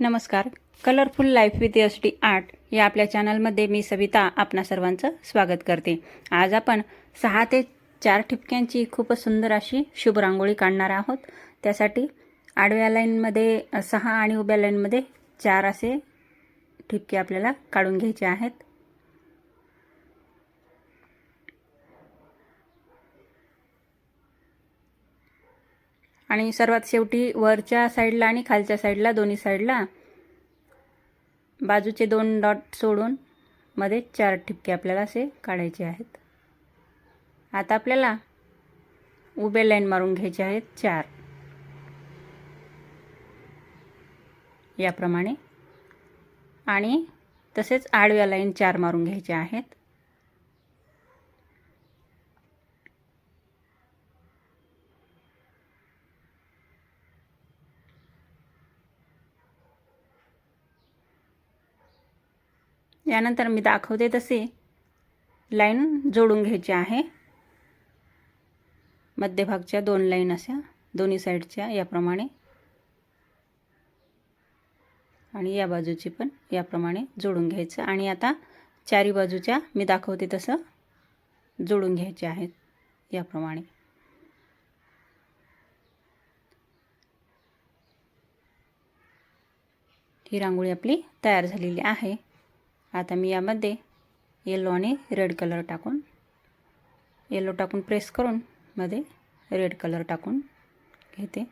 नमस्कार. Colourful life with S D art या आपल्या चॅनलमध्ये मी सविता आपणा सर्वांचं स्वागत करते. आज आपण सहा ते चार ठिपक्यांची खूपच सुंदर अशी शुभ रांगोळी काढणार आहोत. त्यासाठी आडव्या लाईनमध्ये सहा आणि उभ्या लाईनमध्ये चार असे ठिपके आपल्याला काढून घ्यायचे आहेत. आणि सर्वात शेवटी वरच्या साईडला आणि खालच्या साईडला दोन्ही साईडला बाजूचे दोन डॉट सोडून मध्ये चार ठिपके आपल्याला असे काढायचे आहेत. आता आपल्याला उभे लाईन मारून घ्यायचे आहेत चार. याप्रमाणे. आणि तसेच आडव्या लाईन चार मारून घ्यायचे आहेत. यानंतर मी दाखवते तसे. लाईन जोडून घ्यायची आहे. मध्यभागच्या दोन लाईन अशा दोन्ही साईडच्या याप्रमाणे. आणि या बाजूची पण याप्रमाणे जोडून घ्यायचं. आणि आता चारी बाजूच्या मी दाखवते तसं जोडून घ्यायचे आहेत याप्रमाणे. ही रांगोळी आपली तयार झालेली आहे. आता मी यामध्ये येलो आणि रेड कलर टाकून येलो टाकून प्रेस करून मध्ये रेड कलर टाकून घेते.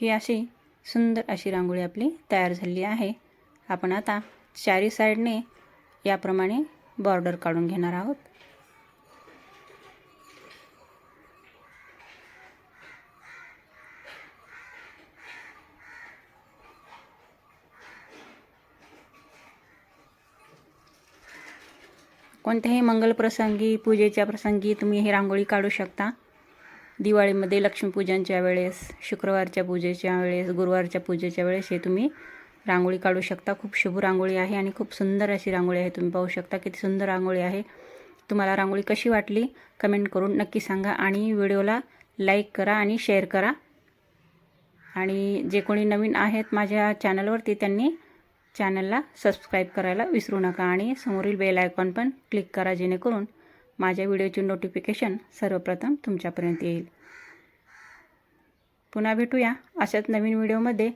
ही अशी सुंदर अशी रांगोळी आपली तयार झाली आहे. आपण आता चारी साईडने याप्रमाणे बॉर्डर काढून घेणार आहोत. कोणत्याही मंगलप्रसंगी पूजेच्या प्रसंगी तुम्ही ही रांगोळी काढू शकता. दिवाळीमध्ये लक्ष्मीपूजनच्या वेळेस शुक्रवारच्या पूजेच्या वेळेस गुरुवारच्या पूजेच्या वेळेस हे तुम्ही रांगोळी काढू शकता. खूप शुभ रांगोळी आहे आणि खूप सुंदर अशी रांगोळी आहे. तुम्ही पाहू शकता किती सुंदर रांगोळी आहे. तुम्हाला रांगोळी कशी वाटली? कमेंट करून नक्की सांगा आणि व्हिडिओला लाईक करा आणि शेअर करा. आणि जे कोणी नवीन आहेत माझ्या चॅनलवरती त्यांनी चॅनलला सबस्क्राईब करायला विसरू नका आणि समोरील बेल आयकॉन पण क्लिक करा जेणेकरून माझ्या व्हिडिओची नोटिफिकेशन सर्वप्रथम तुमच्यापर्यंत येईल. पुन्हा भेटूया अशाच नवीन व्हिडिओमध्ये.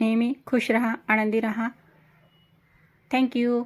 नेहमी खुश रहा आनंदी रहा. थँक्यू